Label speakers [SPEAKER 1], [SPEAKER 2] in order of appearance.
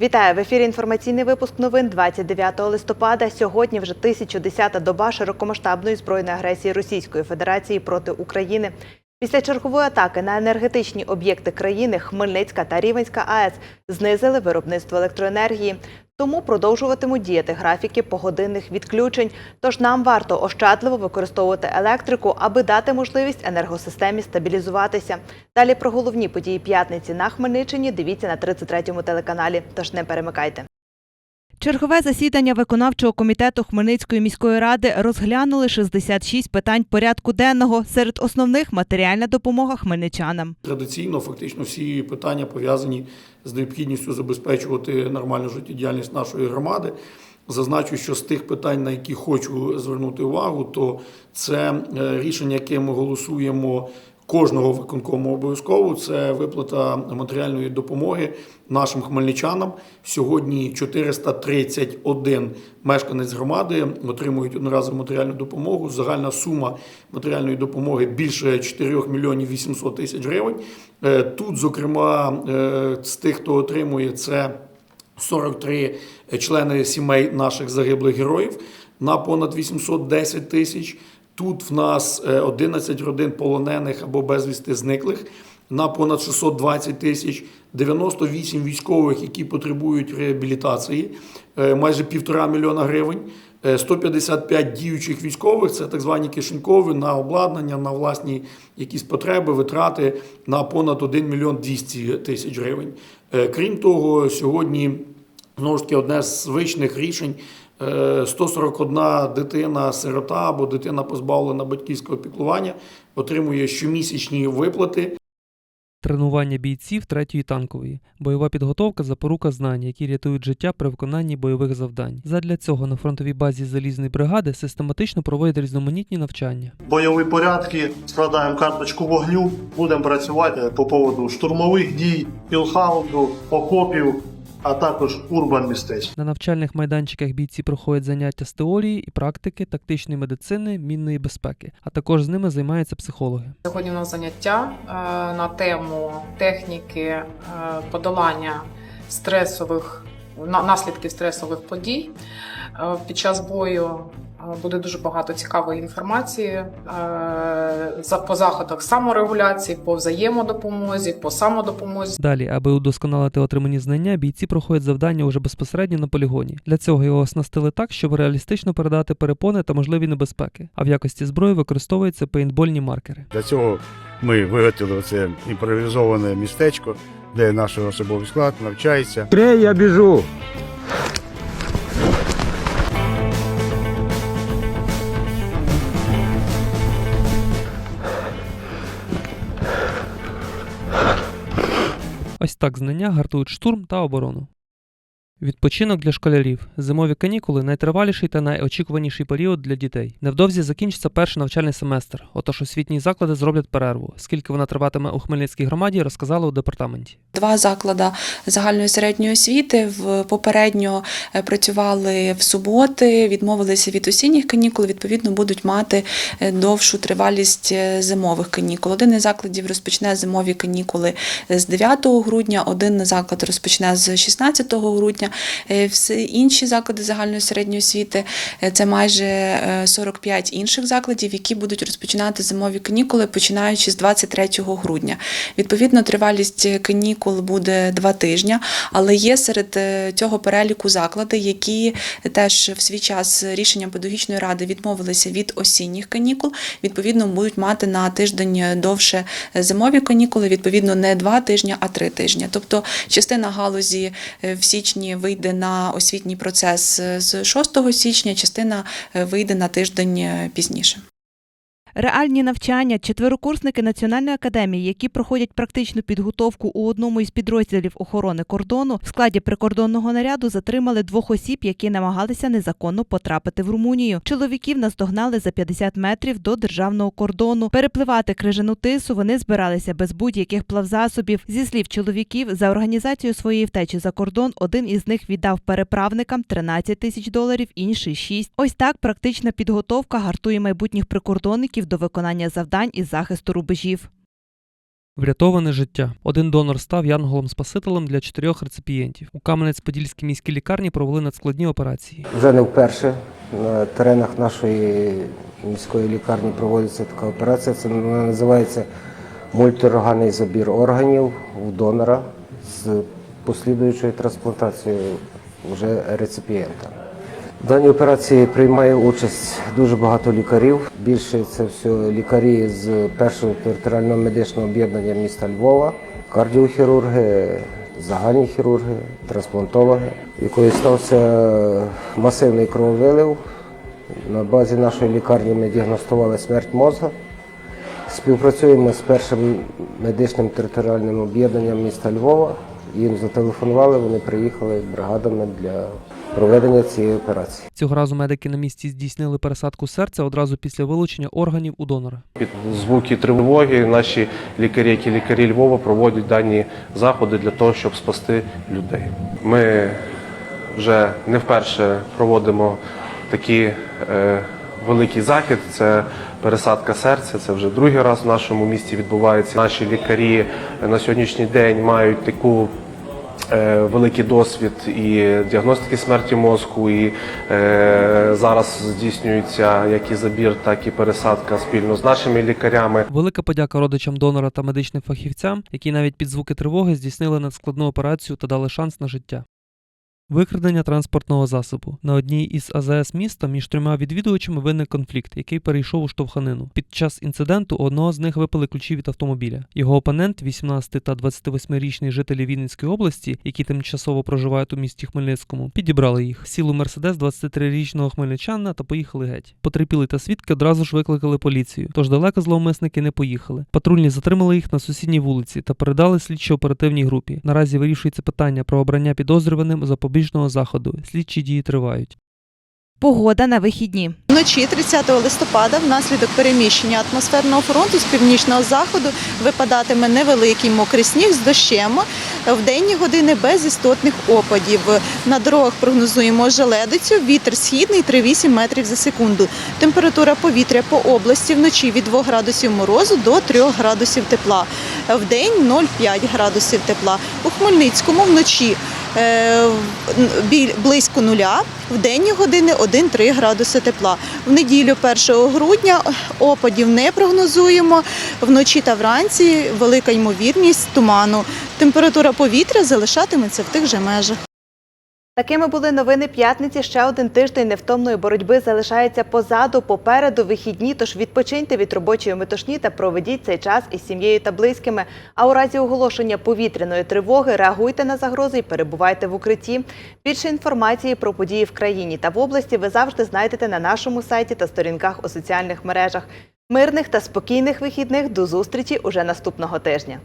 [SPEAKER 1] Вітаю в ефірі. Інформаційний випуск новин 29 листопада. Сьогодні вже 1010-та доба широкомасштабної збройної агресії Російської Федерації проти України. Після чергової атаки на енергетичні об'єкти країни Хмельницька та Рівенська АЕС знизили виробництво електроенергії. Тому продовжуватимуть діяти графіки погодинних відключень. Тож нам варто ощадливо використовувати електрику, аби дати можливість енергосистемі стабілізуватися. Далі про головні події п'ятниці на Хмельниччині дивіться на 33-му телеканалі. Тож не перемикайте. Чергове засідання виконавчого комітету Хмельницької міської ради розглянули 66 питань порядку денного. Серед основних матеріальна допомога хмельничанам.
[SPEAKER 2] Традиційно, фактично, всі питання пов'язані з необхідністю забезпечувати нормальну життєдіяльність нашої громади. Зазначу, що з тих питань, на які хочу звернути увагу, то це е, рішення, яке ми голосуємо кожного виконкому обов'язково. Це виплата матеріальної допомоги нашим хмельничанам. Сьогодні 431 мешканець громади отримують одноразову матеріальну допомогу. Загальна сума матеріальної допомоги більше 4 мільйонів 800 тисяч гривень. Е, Тут, зокрема, е, з тих, хто отримує це. 43 члени сімей наших загиблих героїв на понад 810 тисяч. Тут в нас е, 11 родин полонених або безвісти зниклих на понад 620 тисяч, 98 військових, які потребують реабілітації, е, майже півтора мільйона гривень. Е, 155 діючих військових це так звані кишенькові на обладнання, на власні якісь потреби, витрати на понад 1 мільйон 200 тисяч гривень. Е, Крім того, сьогодні знову ж таки одне з звичних рішень. Е, 141 дитина сирота або дитина позбавлена батьківського піклування отримує щомісячні виплати.
[SPEAKER 3] Тренування бійців 3-ї танкової, бойова підготовка запорука знань, які рятують життя при виконанні бойових завдань. Задля цього на фронтовій базі залізної бригади систематично проводять різноманітні навчання.
[SPEAKER 4] бойові порядки, складаємо карточку вогню, будемо працювати по поводу штурмових дій, пілхаунду, окопів, а також урбан містечок.
[SPEAKER 3] На навчальних майданчиках бійці проходять заняття з теорії і практики, тактичної медицини, мінної безпеки, а також з ними займаються психологи.
[SPEAKER 5] Сьогодні у нас заняття е, на тему техніки е, подолання стресових наслідків стресових подій. Е, Під час бою буде дуже багато цікавої інформації е, за- по заходах саморегуляції, по взаємодопомозі, по самодопомозі.
[SPEAKER 3] Далі, аби удосконалити отримані знання, бійці проходять завдання уже безпосередньо на полігоні. Для цього його оснастили так, щоб реалістично передати перепони та можливі небезпеки. А в якості зброї використовуються пейнтбольні маркери.
[SPEAKER 6] Для цього ми виготовили це імпровізоване містечко, де наш особовий склад навчається.
[SPEAKER 7] Быстрее я бежу.
[SPEAKER 3] Так знання гартують штурм та оборону. Відпочинок для школярів. Зимові канікули найтриваліший та найочікуваніший період для дітей. Невдовзі закінчиться перший навчальний семестр. Отож освітні заклади зроблять перерву. Скільки вона триватиме у Хмельницькій громаді, розказали у департаменті.
[SPEAKER 8] Два заклади загальної середньої освіти попередньо е, працювали в суботи, відмовилися від осінніх канікул. Відповідно, будуть мати е, довшу тривалість е, зимових канікул. Один із закладів розпочне зимові канікули з 9 грудня, один заклад розпочне з 16 грудня. Е, Всі інші заклади загальної середньої освіти е, це майже е, 45 інших закладів, які будуть розпочинати зимові канікули, починаючи з 23 грудня. Відповідно, тривалість канікул буде два тижні, але є серед е, цього переліку заклади, які теж в свій час рішенням педагогічної ради відмовилися від осінніх канікул. Відповідно, будуть мати на тиждень довше зимові канікули. Відповідно, не два тижні, а три тижні. Тобто, частина галузі е, в січні вийде на освітній процес з 6 січня, частина е, вийде на тиждень е, пізніше.
[SPEAKER 1] Реальні навчання четверокурсники Національної академії, які проходять практичну підготовку у одному із підрозділів охорони кордону, в складі прикордонного наряду затримали двох осіб, які намагалися незаконно потрапити в Румунію. Чоловіків наздогнали за 50 метрів до державного кордону. Перепливати крижану тису вони збиралися без будь-яких плавзасобів. Зі слів чоловіків, за організацію своєї втечі за кордон один із них віддав переправникам 13 тисяч доларів, інший 6. Ось так практична підготовка гартує майбутніх прикордонників до виконання завдань із захисту рубежів.
[SPEAKER 3] Врятоване життя. Один донор став янголом-спасителем для чотирьох реципієнтів. У Кам'янець-Подільській міській лікарні провели надскладні операції.
[SPEAKER 7] Вже не вперше на теренах нашої міської лікарні проводиться така операція. Це вона називається мультиорганний забір органів у донора з послідуючою трансплантацією вже реципієнта. В даній операції приймає участь дуже багато лікарів. Більше це все лікарі з першого територіального медичного об'єднання міста Львова, кардіохірурги, загальні хірурги, трансплантологи, якою стався масивний крововилив. На базі нашої лікарні ми діагностували смерть мозга. Співпрацюємо з першим медичним територіальним об'єднанням міста Львова. Їм зателефонували, вони приїхали бригадами для проведення цієї операції.
[SPEAKER 3] Цього разу медики на місці здійснили пересадку серця одразу після вилучення органів у донора.
[SPEAKER 9] Під звуки тривоги наші лікарі, які лікарі Львова, проводять дані заходи для того, щоб спасти людей. Ми вже не вперше проводимо такий е, великий захід. Це пересадка серця. Це вже другий раз в нашому місті відбувається. Наші лікарі на сьогоднішній день мають таку великий досвід і діагностики смерті мозку, і е, зараз здійснюється як і забір, так і пересадка спільно з нашими лікарями.
[SPEAKER 3] Велика подяка родичам донора та медичним фахівцям, які навіть під звуки тривоги здійснили надскладну операцію та дали шанс на життя. Викрадення транспортного засобу на одній із АЗС міста між трьома відвідувачами виник конфлікт, який перейшов у штовханину. Під час інциденту одного з них випали ключі від автомобіля. Його опонент, 18 та 28-річний жителі Вінницької області, які тимчасово проживають у місті Хмельницькому, підібрали їх. Сіли мерседес 23-річного хмельничанина та поїхали геть. Потерпіли та свідки одразу ж викликали поліцію. Тож далеко зловмисники не поїхали. Патрульні затримали їх на сусідній вулиці та передали слідчо-оперативній групі. Наразі вирішується питання про обрання підозрюваним запобіжного заходу. Слідчі дії тривають.
[SPEAKER 1] Погода на вихідні.
[SPEAKER 10] Вночі 30 листопада внаслідок переміщення атмосферного фронту з північного заходу випадатиме невеликий мокрий сніг з дощем. В денні години без істотних опадів. На дорогах прогнозуємо желедицю, вітер східний 3,8 метрів за секунду. Температура повітря по області вночі від 2 градусів морозу до 3 градусів тепла. В день 0,5 градусів тепла. У Хмельницькому вночі близько нуля, в денні години 1-3 градуси тепла. В неділю 1 грудня опадів не прогнозуємо. Вночі та вранці велика ймовірність туману. Температура повітря залишатиметься в тих же межах.
[SPEAKER 1] Такими були новини п'ятниці. Ще один тиждень невтомної боротьби залишається позаду. Попереду вихідні, тож відпочиньте від робочої метушні та проведіть цей час із сім'єю та близькими. А у разі оголошення повітряної тривоги реагуйте на загрози і перебувайте в укритті. Більше інформації про події в країні та в області ви завжди знайдете на нашому сайті та сторінках у соціальних мережах. Мирних та спокійних вихідних до зустрічі уже наступного тижня.